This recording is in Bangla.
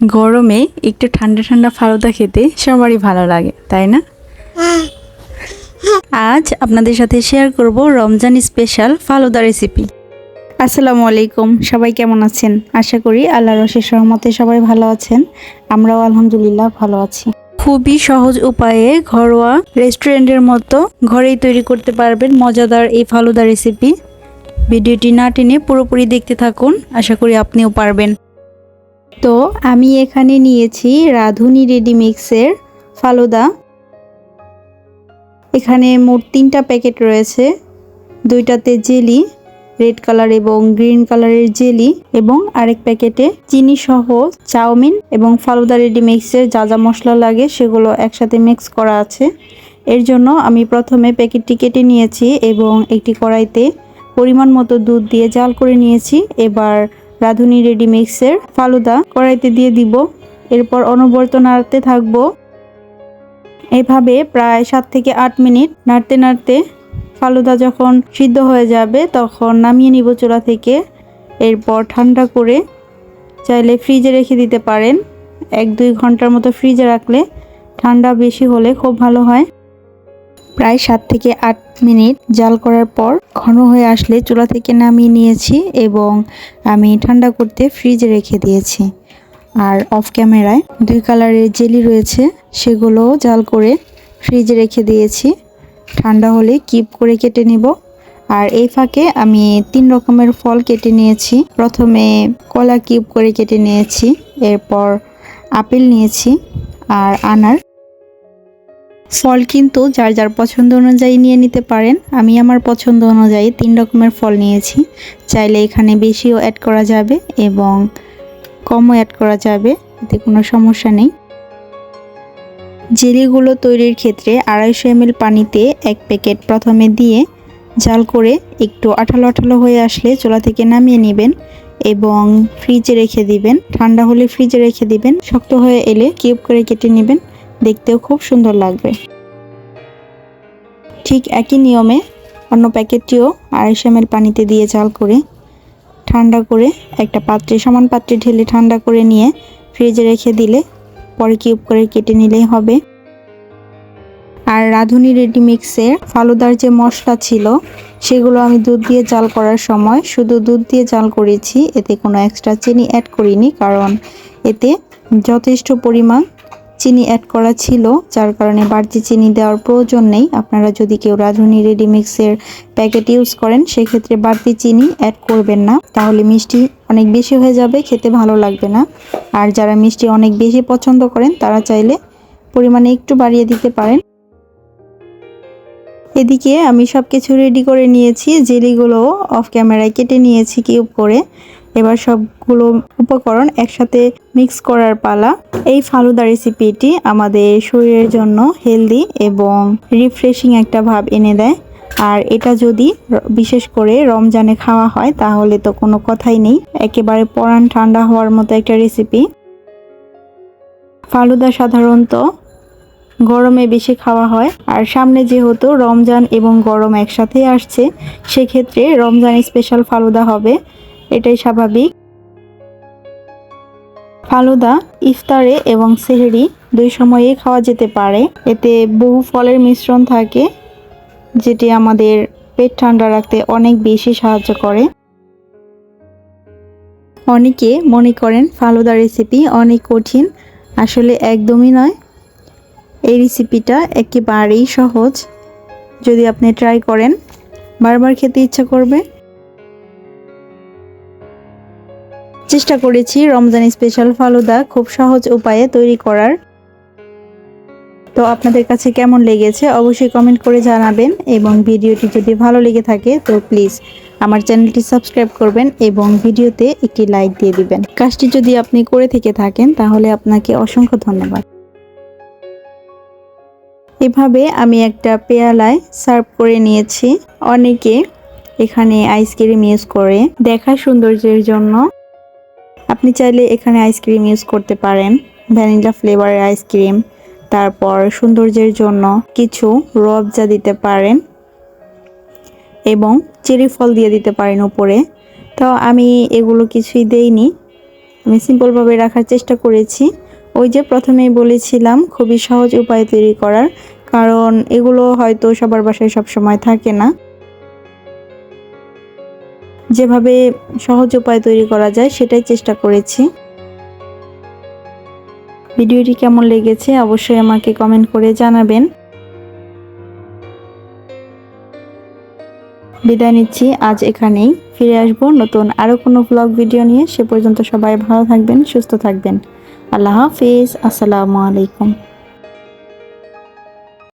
গরমে একটু ঠান্ডা ঠান্ডা ফালুদা খেতে সবারই ভালো লাগে তাই না? আজ আপনাদের সাথে শেয়ার করব রমজান স্পেশাল ফালুদা রেসিপি আসসালামু আলাইকুম সবাই কেমন আছেন? আশা করি আল্লাহর রশেষ সহমতে সবাই ভালো আছেন। আমরাও আলহামদুলিল্লাহ ভালো আছি। খুবই সহজ উপায়ে ঘরোয়া রেস্টুরেন্টের মতো ঘরেই তৈরি করতে পারবেন মজাদার এই ফালুদা রেসিপি ভিডিওটি না টেনে পুরোপুরি দেখতে থাকুন আশা করি আপনিও পারবেন। তো আমি এখানে নিয়েছি রাঁধুনি রেডি মিক্সের ফালুদা। এখানে মোট তিনটা প্যাকেট রয়েছে। দুইটাতে জেলি, রেড কালার এবং গ্রিন কালারের জেলি এবং আরেক প্যাকেটে চিনি সহ চাউমিন এবং ফালুদা রেডি মিক্সের যা যা মশলা লাগে সেগুলো একসাথে মিক্স করা আছে। এর জন্য আমি প্রথমে প্যাকেটটি কেটে নিয়েছি এবং একটি কড়াইতে পরিমাণ মতো দুধ দিয়ে জাল করে নিয়েছি। এবার রাঁধুনি রেডি মিক্সের ফালুদা কড়াইতে দিয়ে দিব। এরপর অনবরত নাড়তে থাকব। এভাবে প্রায় সাত থেকে আট মিনিট নাড়তে নাড়তে ফালুদা যখন সিদ্ধ হয়ে যাবে তখন নামিয়ে নিব চুলা থেকে। এরপর ঠান্ডা করে চাইলে ফ্রিজে রেখে দিতে পারেন। এক দুই ঘণ্টার মতো ফ্রিজে রাখলে ঠান্ডা বেশি হলে খুব ভালো হয়। প্রায় সাত থেকে আট মিনিট জাল করার পর ঘন হয়ে আসলে চুলা থেকে নামিয়ে নিয়েছি এবং আমি ঠান্ডা করতে ফ্রিজে রেখে দিয়েছি। আর অফ ক্যামেরায় দুই কালারের জেলি রয়েছে, সেগুলো জাল করে ফ্রিজে রেখে দিয়েছি। ঠান্ডা হলে কিপ করে কেটে নিব। আর এই ফাঁকে আমি তিন রকমের ফল কেটে নিয়েছি। প্রথমে কলা কিউব করে কেটে নিয়েছি, এরপর আপেল নিয়েছি আর আনার ফল কিন্তু যার যার পছন্দ অনুযায়ী নিয়ে নিতে পারেন, আমি আমার পছন্দ অনুযায়ী তিন রকমের ফল নিয়েছি। চাইলে এখানে বেশিও অ্যাড করা যাবে এবং কমও অ্যাড করা যাবে, এতে কোনো সমস্যা নেই। জেলিগুলো তৈরির ক্ষেত্রে আড়াইশো এমএল পানিতে এক প্যাকেট প্রথমে দিয়ে জাল করে একটু আঠালো আঠালো হয়ে আসলে চোলা থেকে নামিয়ে নেবেন এবং ফ্রিজে রেখে দিবেন। ঠান্ডা হলে ফ্রিজে রেখে দিবেন, শক্ত হয়ে এলে কিউব করে কেটে নেবেন। দেখতেও খুব সুন্দর লাগবে। ঠিক একই নিয়মে অন্য প্যাকেটটিও আড়াইশো এমএল পানিতে দিয়ে জাল করে, ঠান্ডা করে একটা পাত্রে, সমান পাত্রে ঢেলে ঠান্ডা করে নিয়ে ফ্রিজে রেখে দিলে পরে কিউব করে কেটে নিলেই হবে। আর রাঁধুনি রেডি মিক্সের ফালুদার যে মশলা ছিল, সেগুলো আমি দুধ দিয়ে জাল করার সময় শুধু দুধ দিয়ে জাল করেছি, এতে কোনো এক্সট্রা চিনি অ্যাড করিনি, কারণ এতে যথেষ্ট পরিমাণ চিনি অ্যাড করা ছিল, যার কারণে বাড়তি চিনি দেওয়ার প্রয়োজন নেই। আপনারা যদি কেউ রাঁধুনি রেডি মিক্সের প্যাকেট ইউজ করেন, সেক্ষেত্রে বাড়তি চিনি অ্যাড করবেন না। তাহলে মিষ্টি অনেক বেশি হয়ে যাবে, খেতে ভালো লাগবে না। আর যারা মিষ্টি অনেক বেশি পছন্দ করেন, তারা চাইলে পরিমাণে একটু বাড়িয়ে দিতে পারেন। এদিকে আমি সব কিছু রেডি করে নিয়েছি। জেলিগুলো অফ ক্যামেরায় কেটে নিয়েছি কিউব করে। এবার সবগুলো উপকরণ একসাথে মিক্স করার পালা। এই ফালুদা রেসিপিটি আমাদের শরীরের জন্য হেলদি এবং রিফ্রেশিং একটা ভাব এনে দেয়। আর এটা যদি বিশেষ করে রমজানে খাওয়া হয়, তাহলে তো কোনো কথাই নেই। একেবারে পরান ঠান্ডা হওয়ার মতো একটা রেসিপি ফালুদা সাধারণত গরমে বেশি খাওয়া হয়। আর সামনে যেহেতু রমজান এবং গরম একসাথে আসছে, সেক্ষেত্রে রমজান স্পেশাল ফালুদা হবে। এটাই স্বাভাবিক। ফালুদা, ইফতারে এবং সেহরি দুই সময়েই খাওয়া যেতে পারে। এতে বহু ফলের মিশ্রণ থাকে, যেটি আমাদের পেট ঠান্ডা রাখতে অনেক বেশি সাহায্য করে। অনেকে মনে করেন ফালুদা রেসিপি অনেক কঠিন, আসলে একদমই নয়। এই রেসিপিটা একেবারেই সহজ। যদি আপনি ট্রাই করেন, বারবার খেতে ইচ্ছা করবে। চেষ্টা করেছি রমজান স্পেশাল ফালুদা খুব সহজ উপায়ে তৈরি করার। তো আপনাদের কাছে কেমন লেগেছে অবশ্যই কমেন্ট করে জানাবেন এবং ভিডিওটি যদি ভালো লেগে থাকে তো প্লিজ আমার চ্যানেলটি সাবস্ক্রাইব করবেন এবং ভিডিওতে একটি লাইক দিয়ে দিবেন। কাজটি যদি আপনি করে থেকে থাকেন তাহলে আপনাকে অসংখ্য ধন্যবাদ। এভাবে আমি একটা পেয়ালায় সার্ভ করে নিয়েছি। অনেকে এখানে আইসক্রিম ইউজ করে। দেখা সৌন্দর্যের জন্য। আপনি চাইলে এখানে আইসক্রিম ইউজ করতে পারেন ভ্যানিলা ফ্লেভারের আইসক্রিম তারপর সৌন্দর্যের জন্য কিছু রবজা দিতে পারেন এবং চেরি ফল দিয়ে দিতে পারেন উপরে। তো আমি এগুলো কিছুই দেইনি, আমি সিম্পলভাবে রাখার চেষ্টা করেছি। ওই যে প্রথমেই বলেছিলাম, খুবই সহজ উপায় তৈরি করার, কারণ এগুলো হয়তো সবার বাসায় সব সময় থাকে না। যেভাবে সহজ উপায় তৈরি করা যায়, সেটাই চেষ্টা করেছি। ভিডিওটি কেমন লেগেছে অবশ্যই আমাকে কমেন্ট করে জানাবেন। বিদায় নিচ্ছি, আজ এখানেই ফিরে আসব নতুন আরও কোনো ব্লগ ভিডিও নিয়ে। সে পর্যন্ত সবাই ভালো থাকবেন, সুস্থ থাকবেন। আল্লাহ হাফিজ, আসসালামু আলাইকুম।